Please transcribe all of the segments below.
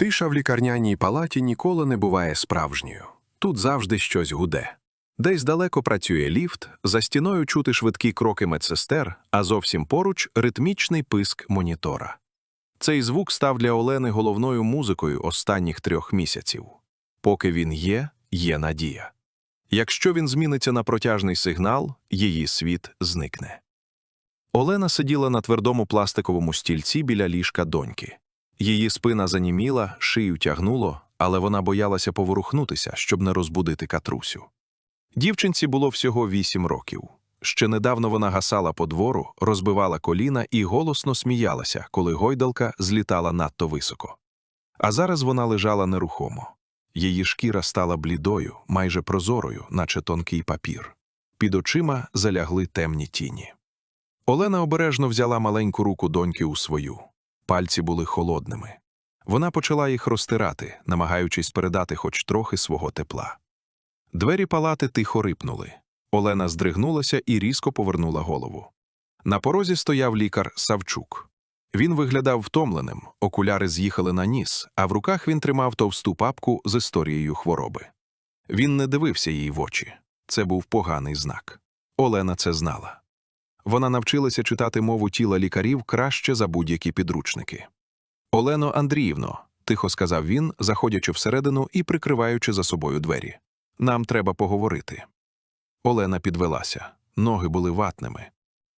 Тиша в лікарняній палаті ніколи не буває справжньою. Тут завжди щось гуде. Десь далеко працює ліфт, за стіною чути швидкі кроки медсестер, а зовсім поруч ритмічний писк монітора. Цей звук став для Олени головною музикою останніх трьох місяців. Поки він є, є надія. Якщо він зміниться на протяжний сигнал, її світ зникне. Олена сиділа на твердому пластиковому стільці біля ліжка доньки. Її спина заніміла, шию тягнуло, але вона боялася поворухнутися, щоб не розбудити катрусю. Дівчинці було всього вісім років. Ще недавно вона гасала по двору, розбивала коліна і голосно сміялася, коли гойдалка злітала надто високо. А зараз вона лежала нерухомо. Її шкіра стала блідою, майже прозорою, наче тонкий папір. Під очима залягли темні тіні. Олена обережно взяла маленьку руку доньки у свою. Пальці були холодними. Вона почала їх розтирати, намагаючись передати хоч трохи свого тепла. Двері палати тихо рипнули. Олена здригнулася і різко повернула голову. На порозі стояв лікар Савчук. Він виглядав втомленим, окуляри з'їхали на ніс, а в руках він тримав товсту папку з історією хвороби. Він не дивився їй в очі. Це був поганий знак. Олена це знала. Вона навчилася читати мову тіла лікарів краще за будь-які підручники. Олено Андріївно, тихо сказав він, заходячи всередину і прикриваючи за собою двері. Нам треба поговорити. Олена підвелася, ноги були ватними.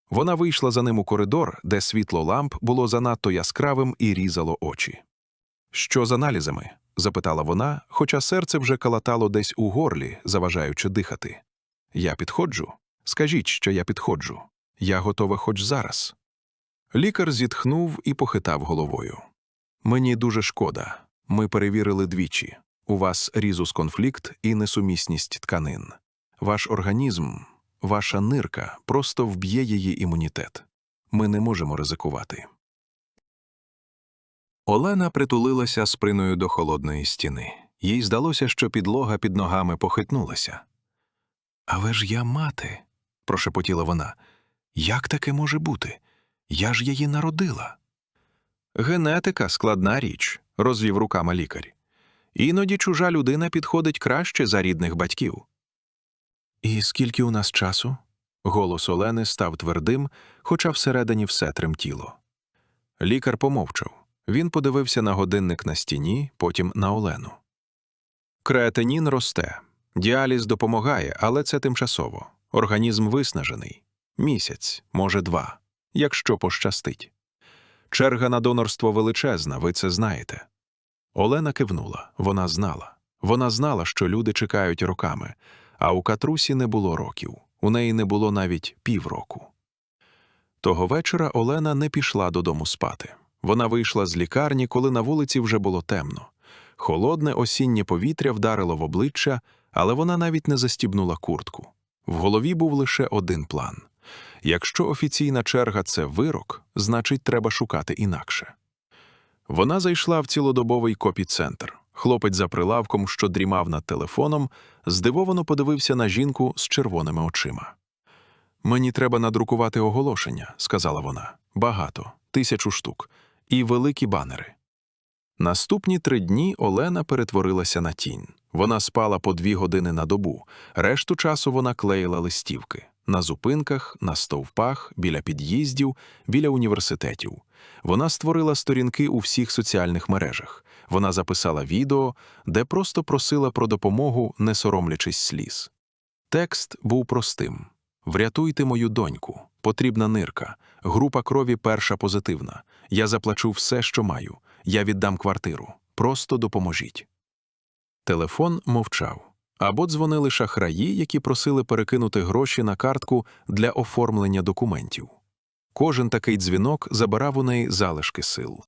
Вона вийшла за ним у коридор, де світло ламп було занадто яскравим і різало очі. Що з аналізами? запитала вона, хоча серце вже калатало десь у горлі, заважаючи дихати. Я підходжу? Скажіть, що я підходжу. Я готова хоч зараз. Лікар зітхнув і похитав головою. Мені дуже шкода. Ми перевірили двічі. У вас різус конфлікт і несумісність тканин. Ваш організм, ваша нирка просто вб'є її імунітет. Ми не можемо ризикувати. Олена притулилася спиною до холодної стіни. Їй здалося, що підлога під ногами похитнулася. Але ж я мати, прошепотіла вона. Як таке може бути? Я ж її народила. Генетика складна річ, розвів руками лікар. Іноді чужа людина підходить краще за рідних батьків. І скільки у нас часу? Голос Олени став твердим, хоча всередині все тремтіло. Лікар помовчав. Він подивився на годинник на стіні, потім на Олену. Креатинін росте. Діаліз допомагає, але це тимчасово. Організм виснажений. Місяць, може, два, якщо пощастить. Черга на донорство величезна, ви це знаєте. Олена кивнула. Вона знала. Вона знала, що люди чекають роками, а у Катрусі не було років, у неї не було навіть півроку. Того вечора Олена не пішла додому спати. Вона вийшла з лікарні, коли на вулиці вже було темно. Холодне осіннє повітря вдарило в обличчя, але вона навіть не застібнула куртку. В голові був лише один план. Якщо офіційна черга це вирок, значить, треба шукати інакше. Вона зайшла в цілодобовий копі-центр. Хлопець за прилавком, що дрімав над телефоном, здивовано подивився на жінку з червоними очима. Мені треба надрукувати оголошення, сказала вона. Багато, тисячу штук, і великі банери. Наступні три дні Олена перетворилася на тінь. Вона спала по дві години на добу, решту часу вона клеїла листівки на зупинках, на стовпах, біля під'їздів, біля університетів. Вона створила сторінки у всіх соціальних мережах. Вона записала відео, де просто просила про допомогу, не соромлячись сліз. Текст був простим: Врятуйте мою доньку, потрібна нирка, група крові перша позитивна. Я заплачу все, що маю. Я віддам квартиру. Просто допоможіть. Телефон мовчав. Або дзвонили шахраї, які просили перекинути гроші на картку для оформлення документів. Кожен такий дзвінок забирав у неї залишки сил.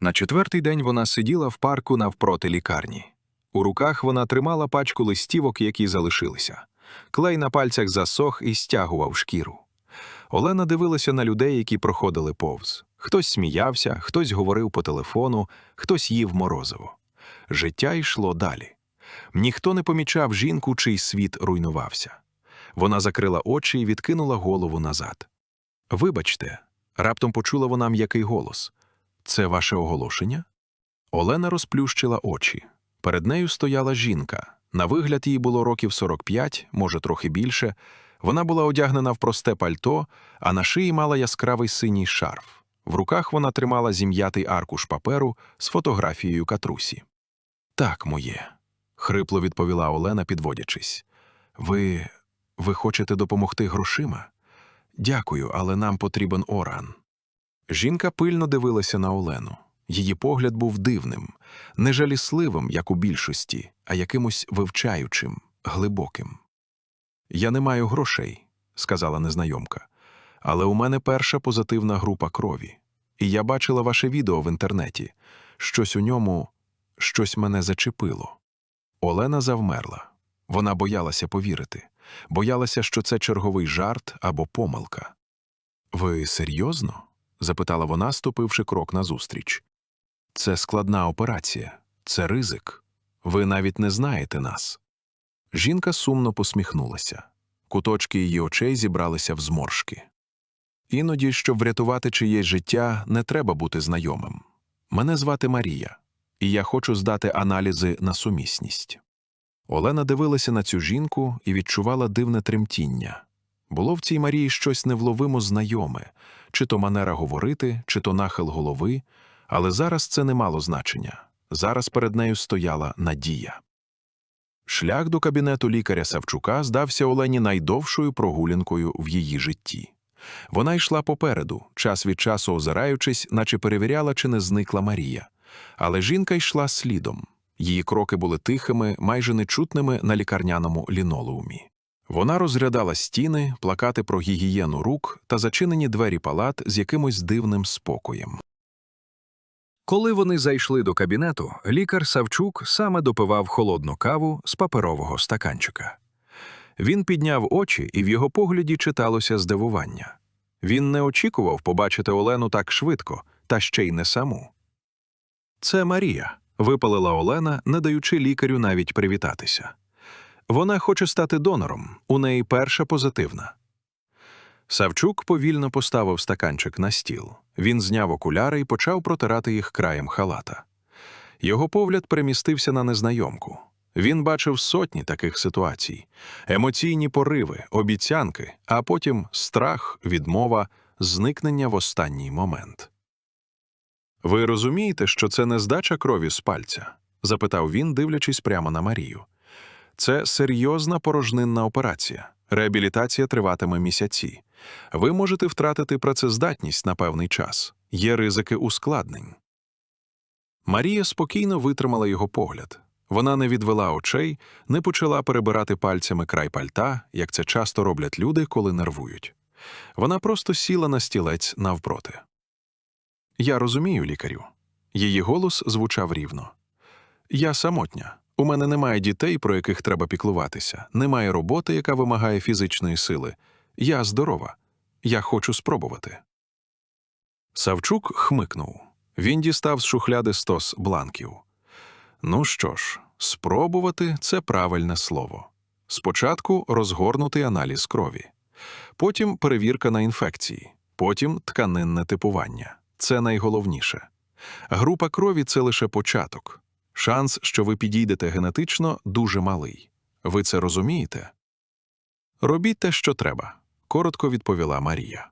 На четвертий день вона сиділа в парку навпроти лікарні. У руках вона тримала пачку листівок, які залишилися. Клей на пальцях засох і стягував шкіру. Олена дивилася на людей, які проходили повз. Хтось сміявся, хтось говорив по телефону, хтось їв морозиво. Життя йшло далі. Ніхто не помічав жінку, чий світ руйнувався. Вона закрила очі і відкинула голову назад. Вибачте, раптом почула вона м'який голос. Це ваше оголошення? Олена розплющила очі. Перед нею стояла жінка. На вигляд їй було років 45, може, трохи більше. Вона була одягнена в просте пальто, а на шиї мала яскравий синій шарф. В руках вона тримала зім'ятий аркуш паперу з фотографією катрусі. Так, моє, хрипло відповіла Олена, підводячись. Ви. ви хочете допомогти грошима? Дякую, але нам потрібен оран. Жінка пильно дивилася на Олену. Її погляд був дивним, не жалісливим, як у більшості, а якимось вивчаючим, глибоким. Я не маю грошей, сказала незнайомка, але у мене перша позитивна група крові. І я бачила ваше відео в інтернеті. Щось у ньому, щось мене зачепило. Олена завмерла. Вона боялася повірити, боялася, що це черговий жарт або помилка. Ви серйозно? запитала вона, ступивши крок назустріч. Це складна операція, це ризик. Ви навіть не знаєте нас. Жінка сумно посміхнулася. Куточки її очей зібралися в зморшки. Іноді, щоб врятувати чиєсь життя, не треба бути знайомим. Мене звати Марія, і я хочу здати аналізи на сумісність. Олена дивилася на цю жінку і відчувала дивне тремтіння. Було в цій Марії щось невловимо знайоме, чи то манера говорити, чи то нахил голови, але зараз це не мало значення. Зараз перед нею стояла надія. Шлях до кабінету лікаря Савчука здався Олені найдовшою прогулянкою в її житті. Вона йшла попереду, час від часу озираючись, наче перевіряла, чи не зникла Марія. Але жінка йшла слідом. Її кроки були тихими, майже нечутними на лікарняному лінолеумі. Вона розглядала стіни, плакати про гігієну рук та зачинені двері палат з якимось дивним спокоєм. Коли вони зайшли до кабінету, лікар Савчук саме допивав холодну каву з паперового стаканчика. Він підняв очі, і в його погляді читалося здивування. Він не очікував побачити Олену так швидко, та ще й не саму. Це Марія, випалила Олена, не даючи лікарю навіть привітатися. Вона хоче стати донором, у неї перша позитивна. Савчук повільно поставив стаканчик на стіл. Він зняв окуляри і почав протирати їх краєм халата. Його погляд перемістився на незнайомку. Він бачив сотні таких ситуацій: емоційні пориви, обіцянки, а потім страх, відмова, зникнення в останній момент. Ви розумієте, що це не здача крові з пальця? запитав він, дивлячись прямо на Марію. Це серйозна порожнинна операція. Реабілітація триватиме місяці. Ви можете втратити працездатність на певний час. Є ризики ускладнень. Марія спокійно витримала його погляд. Вона не відвела очей, не почала перебирати пальцями край пальта, як це часто роблять люди, коли нервують. Вона просто сіла на стілець навпроти. Я розумію, лікарю. Її голос звучав рівно. Я самотня. У мене немає дітей, про яких треба піклуватися, немає роботи, яка вимагає фізичної сили. Я здорова. Я хочу спробувати. Савчук хмикнув. Він дістав з шухляди стос бланків. Ну що ж, спробувати це правильне слово. Спочатку розгорнутий аналіз крові, потім перевірка на інфекції, потім тканинне типування. Це найголовніше. Група крові це лише початок. Шанс, що ви підійдете генетично, дуже малий. Ви це розумієте? Робіть те, що треба, коротко відповіла Марія.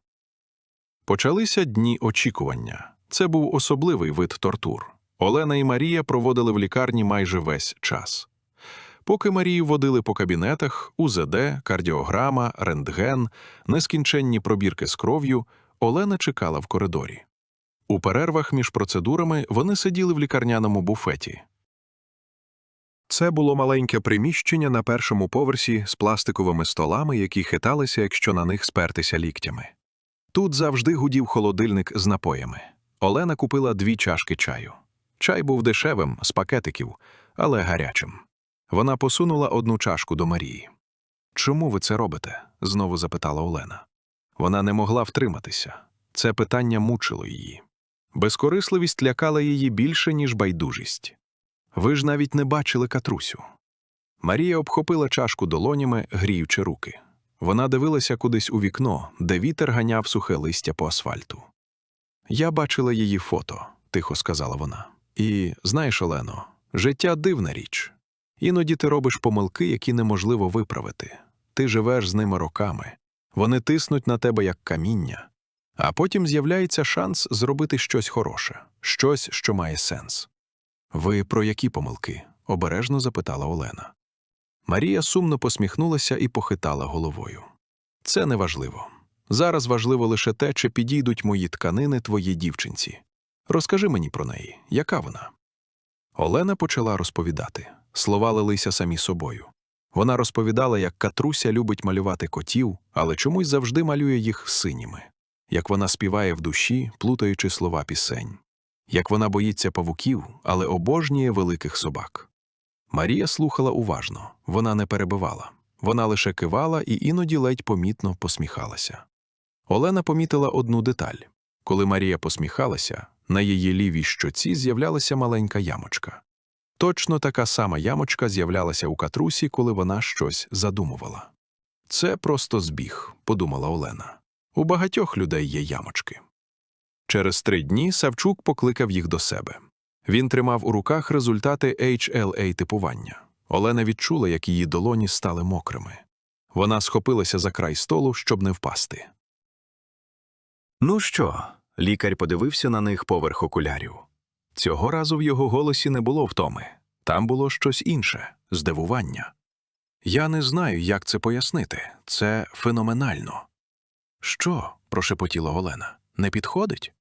Почалися дні очікування. Це був особливий вид тортур. Олена і Марія проводили в лікарні майже весь час. Поки Марію водили по кабінетах, УЗД, кардіограма, рентген, нескінченні пробірки з кров'ю, Олена чекала в коридорі. У перервах між процедурами вони сиділи в лікарняному буфеті. Це було маленьке приміщення на першому поверсі з пластиковими столами, які хиталися, якщо на них спертися ліктями. Тут завжди гудів холодильник з напоями. Олена купила дві чашки чаю. Чай був дешевим, з пакетиків, але гарячим. Вона посунула одну чашку до Марії. Чому ви це робите? знову запитала Олена. Вона не могла втриматися. Це питання мучило її. Безкорисливість лякала її більше, ніж байдужість. Ви ж навіть не бачили катрусю. Марія обхопила чашку долонями, гріючи руки. Вона дивилася кудись у вікно, де вітер ганяв сухе листя по асфальту. Я бачила її фото, тихо сказала вона. І знаєш, Олено, життя дивна річ. Іноді ти робиш помилки, які неможливо виправити. Ти живеш з ними роками, вони тиснуть на тебе як каміння, а потім з'являється шанс зробити щось хороше, щось, що має сенс. Ви про які помилки? обережно запитала Олена. Марія сумно посміхнулася і похитала головою. Це не важливо. Зараз важливо лише те, чи підійдуть мої тканини твоїй дівчинці. Розкажи мені про неї, яка вона? Олена почала розповідати. Слова лилися самі собою. Вона розповідала, як Катруся любить малювати котів, але чомусь завжди малює їх синіми, як вона співає в душі, плутаючи слова пісень, як вона боїться павуків, але обожнює великих собак. Марія слухала уважно, вона не перебивала, вона лише кивала і іноді ледь помітно посміхалася. Олена помітила одну деталь коли Марія посміхалася, на її лівій щоці з'являлася маленька ямочка. Точно така сама ямочка з'являлася у катрусі, коли вона щось задумувала. Це просто збіг, подумала Олена. У багатьох людей є ямочки. Через три дні Савчук покликав їх до себе. Він тримав у руках результати HLA типування. Олена відчула, як її долоні стали мокрими. Вона схопилася за край столу, щоб не впасти. Ну що? Лікар подивився на них поверх окулярів. Цього разу в його голосі не було втоми. Там було щось інше здивування. Я не знаю, як це пояснити. Це феноменально. Що? прошепотіла Олена. Не підходить?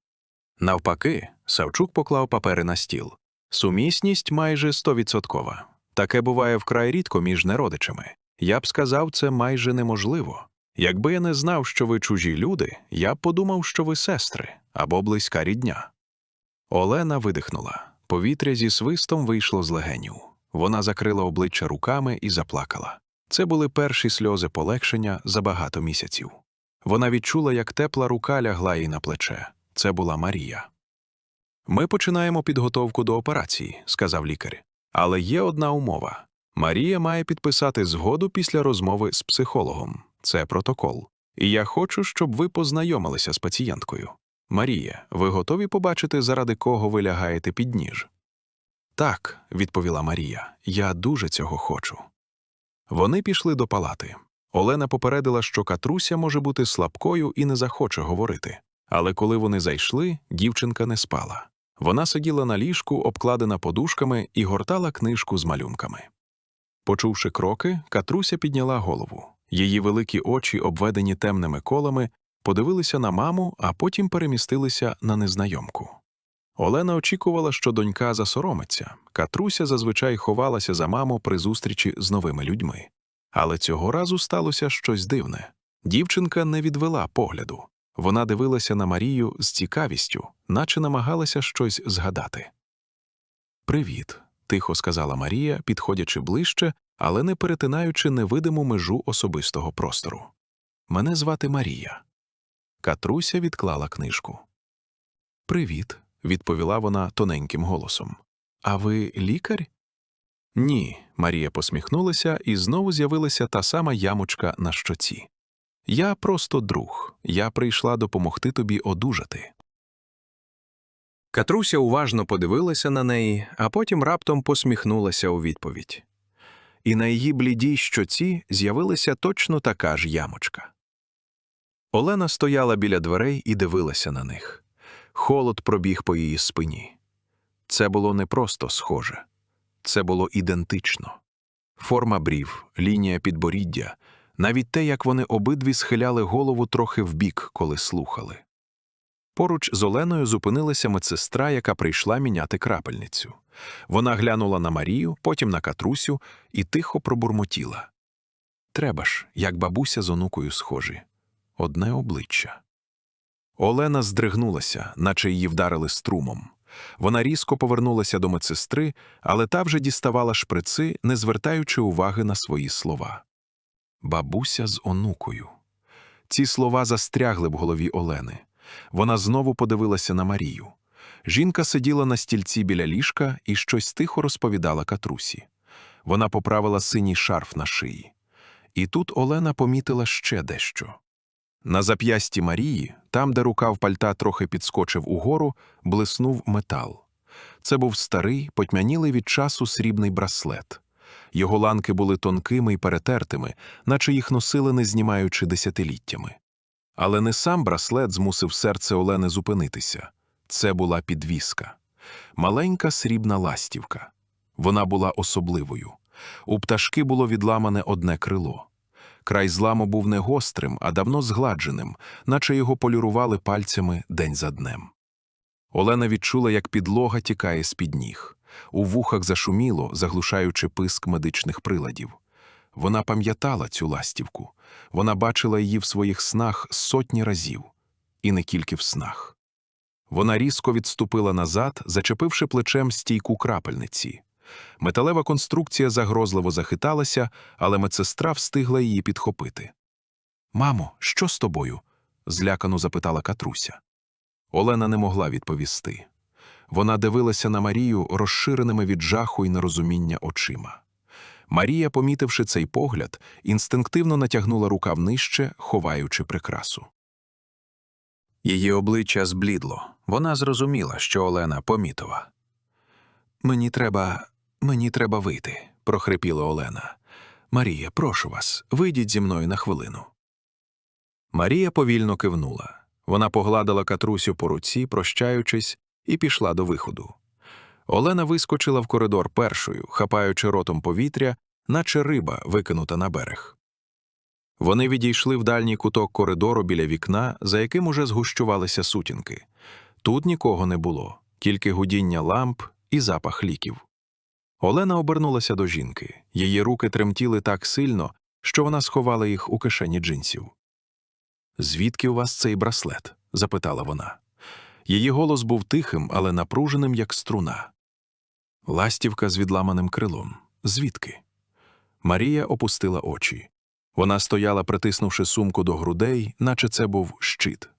Навпаки, Савчук поклав папери на стіл. Сумісність майже стовідсоткова. Таке буває вкрай рідко між неродичами. Я б сказав, це майже неможливо. Якби я не знав, що ви чужі люди, я б подумав, що ви сестри або близька рідня. Олена видихнула. Повітря зі свистом вийшло з легенів. Вона закрила обличчя руками і заплакала. Це були перші сльози полегшення за багато місяців. Вона відчула, як тепла рука лягла їй на плече. Це була Марія. Ми починаємо підготовку до операції, сказав лікар. Але є одна умова. Марія має підписати згоду після розмови з психологом. Це протокол. І я хочу, щоб ви познайомилися з пацієнткою. Марія, ви готові побачити, заради кого ви лягаєте під ніж? Так, відповіла Марія, я дуже цього хочу. Вони пішли до палати. Олена попередила, що Катруся може бути слабкою і не захоче говорити. Але коли вони зайшли, дівчинка не спала. Вона сиділа на ліжку, обкладена подушками, і гортала книжку з малюнками. Почувши кроки, Катруся підняла голову. Її великі очі, обведені темними колами, подивилися на маму, а потім перемістилися на незнайомку. Олена очікувала, що донька засоромиться. Катруся зазвичай ховалася за маму при зустрічі з новими людьми. Але цього разу сталося щось дивне. Дівчинка не відвела погляду. Вона дивилася на Марію з цікавістю, наче намагалася щось згадати. Привіт, тихо сказала Марія, підходячи ближче, але не перетинаючи невидиму межу особистого простору. Мене звати Марія. Катруся відклала книжку. Привіт, відповіла вона тоненьким голосом. А ви лікар? Ні, Марія посміхнулася, і знову з'явилася та сама ямочка на щоці. Я просто друг, я прийшла допомогти тобі одужати. Катруся уважно подивилася на неї, а потім раптом посміхнулася у відповідь. І на її блідій щоці з'явилася точно така ж ямочка. Олена стояла біля дверей і дивилася на них. Холод пробіг по її спині. Це було не просто схоже, це було ідентично. Форма брів, лінія підборіддя, навіть те, як вони обидві схиляли голову трохи вбік, коли слухали. Поруч з Оленою зупинилася медсестра, яка прийшла міняти крапельницю. Вона глянула на Марію, потім на Катрусю і тихо пробурмотіла. Треба ж, як бабуся з онукою схожі. Одне обличчя. Олена здригнулася, наче її вдарили струмом. Вона різко повернулася до медсестри, але та вже діставала шприци, не звертаючи уваги на свої слова. Бабуся з онукою. Ці слова застрягли в голові Олени. Вона знову подивилася на Марію. Жінка сиділа на стільці біля ліжка і щось тихо розповідала Катрусі. Вона поправила синій шарф на шиї. І тут Олена помітила ще дещо. На зап'ясті Марії, там, де рукав пальта трохи підскочив угору, блиснув метал. Це був старий, потьмянілий від часу срібний браслет. Його ланки були тонкими й перетертими, наче їх носили, не знімаючи десятиліттями. Але не сам браслет змусив серце Олени зупинитися. Це була підвіска. Маленька срібна ластівка. Вона була особливою. У пташки було відламане одне крило. Край зламу був не гострим, а давно згладженим, наче його полірували пальцями день за днем. Олена відчула, як підлога тікає з-під ніг. У вухах зашуміло, заглушаючи писк медичних приладів. Вона пам'ятала цю ластівку. Вона бачила її в своїх снах сотні разів, і не тільки в снах. Вона різко відступила назад, зачепивши плечем стійку крапельниці. Металева конструкція загрозливо захиталася, але медсестра встигла її підхопити. Мамо, що з тобою? злякано запитала Катруся. Олена не могла відповісти. Вона дивилася на Марію розширеними від жаху і нерозуміння очима. Марія, помітивши цей погляд, інстинктивно натягнула рукав нижче, ховаючи прикрасу. Її обличчя зблідло. Вона зрозуміла, що Олена помітова. Мені треба. Мені треба вийти, прохрипіла Олена. Марія, прошу вас, вийдіть зі мною на хвилину. Марія повільно кивнула. Вона погладила катрусю по руці, прощаючись, і пішла до виходу. Олена вискочила в коридор першою, хапаючи ротом повітря, наче риба, викинута на берег. Вони відійшли в дальній куток коридору біля вікна, за яким уже згущувалися сутінки. Тут нікого не було, тільки гудіння ламп і запах ліків. Олена обернулася до жінки. Її руки тремтіли так сильно, що вона сховала їх у кишені джинсів. Звідки у вас цей браслет? запитала вона. Її голос був тихим, але напруженим, як струна. Ластівка з відламаним крилом. Звідки? Марія опустила очі. Вона стояла, притиснувши сумку до грудей, наче це був щит.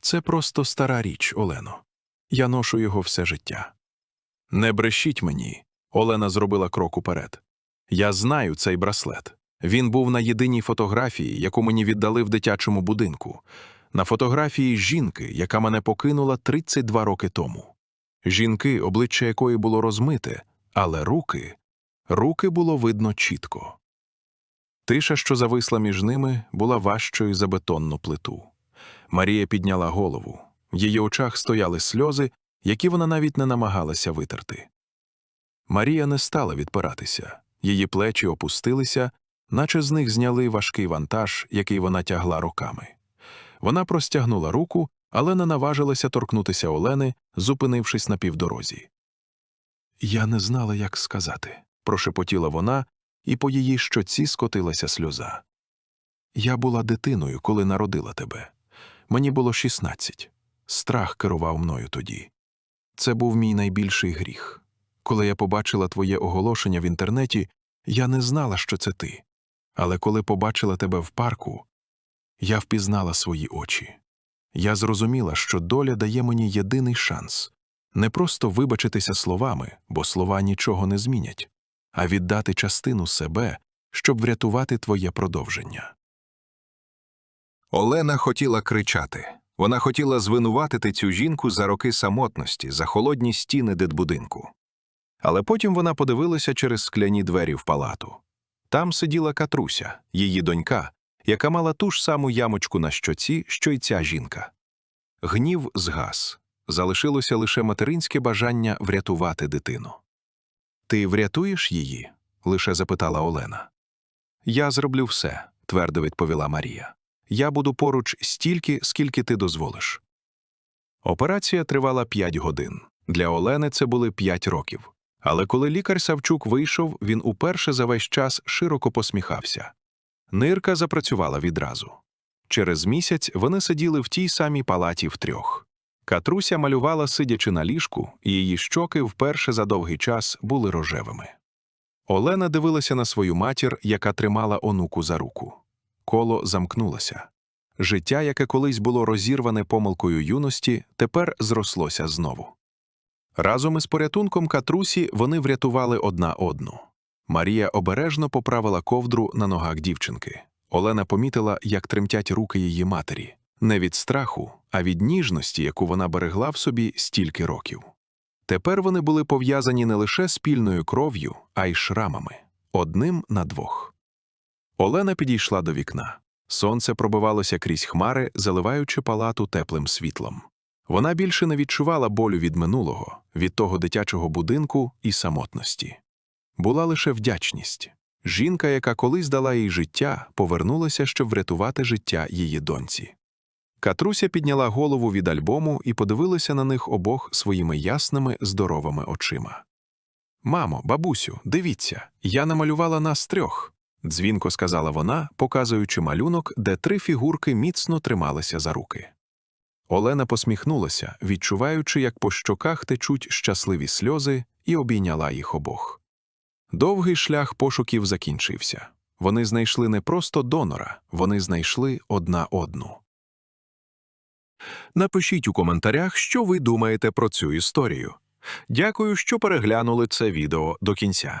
Це просто стара річ, Олено. Я ношу його все життя. Не брешіть мені. Олена зробила крок уперед. Я знаю цей браслет. Він був на єдиній фотографії, яку мені віддали в дитячому будинку. На фотографії жінки, яка мене покинула 32 роки тому. Жінки, обличчя якої було розмите, але руки, руки було видно чітко. Тиша, що зависла між ними, була важчою за бетонну плиту. Марія підняла голову. В її очах стояли сльози, які вона навіть не намагалася витерти. Марія не стала відпиратися, її плечі опустилися, наче з них зняли важкий вантаж, який вона тягла руками. Вона простягнула руку, але не наважилася торкнутися Олени, зупинившись на півдорозі. Я не знала, як сказати, прошепотіла вона, і по її щоці скотилася сльоза. Я була дитиною, коли народила тебе. Мені було 16. Страх керував мною тоді. Це був мій найбільший гріх. Коли я побачила твоє оголошення в інтернеті, я не знала, що це ти. Але коли побачила тебе в парку, я впізнала свої очі. Я зрозуміла, що доля дає мені єдиний шанс не просто вибачитися словами, бо слова нічого не змінять, а віддати частину себе, щоб врятувати твоє продовження. Олена хотіла кричати. Вона хотіла звинуватити цю жінку за роки самотності, за холодні стіни дитбудинку. Але потім вона подивилася через скляні двері в палату. Там сиділа Катруся, її донька, яка мала ту ж саму ямочку на щоці, що й ця жінка. Гнів згас. Залишилося лише материнське бажання врятувати дитину. Ти врятуєш її? лише запитала Олена. Я зроблю все, твердо відповіла Марія. Я буду поруч стільки, скільки ти дозволиш. Операція тривала п'ять годин. Для Олени це були п'ять років. Але коли лікар Савчук вийшов, він уперше за весь час широко посміхався. Нирка запрацювала відразу. Через місяць вони сиділи в тій самій палаті втрьох. Катруся малювала, сидячи на ліжку, і її щоки вперше за довгий час були рожевими. Олена дивилася на свою матір, яка тримала онуку за руку. Коло замкнулося. Життя, яке колись було розірване помилкою юності, тепер зрослося знову. Разом із порятунком Катрусі вони врятували одна одну. Марія обережно поправила ковдру на ногах дівчинки. Олена помітила, як тремтять руки її матері, не від страху, а від ніжності, яку вона берегла в собі стільки років. Тепер вони були пов'язані не лише спільною кров'ю, а й шрамами одним на двох. Олена підійшла до вікна. Сонце пробивалося крізь хмари, заливаючи палату теплим світлом. Вона більше не відчувала болю від минулого, від того дитячого будинку і самотності. Була лише вдячність. Жінка, яка колись дала їй життя, повернулася, щоб врятувати життя її доньці. Катруся підняла голову від альбому і подивилася на них обох своїми ясними, здоровими очима. Мамо, бабусю, дивіться, я намалювала нас трьох, дзвінко сказала вона, показуючи малюнок, де три фігурки міцно трималися за руки. Олена посміхнулася, відчуваючи, як по щоках течуть щасливі сльози, і обійняла їх обох. Довгий шлях пошуків закінчився. Вони знайшли не просто донора, вони знайшли одна одну. Напишіть у коментарях, що ви думаєте про цю історію. Дякую, що переглянули це відео до кінця.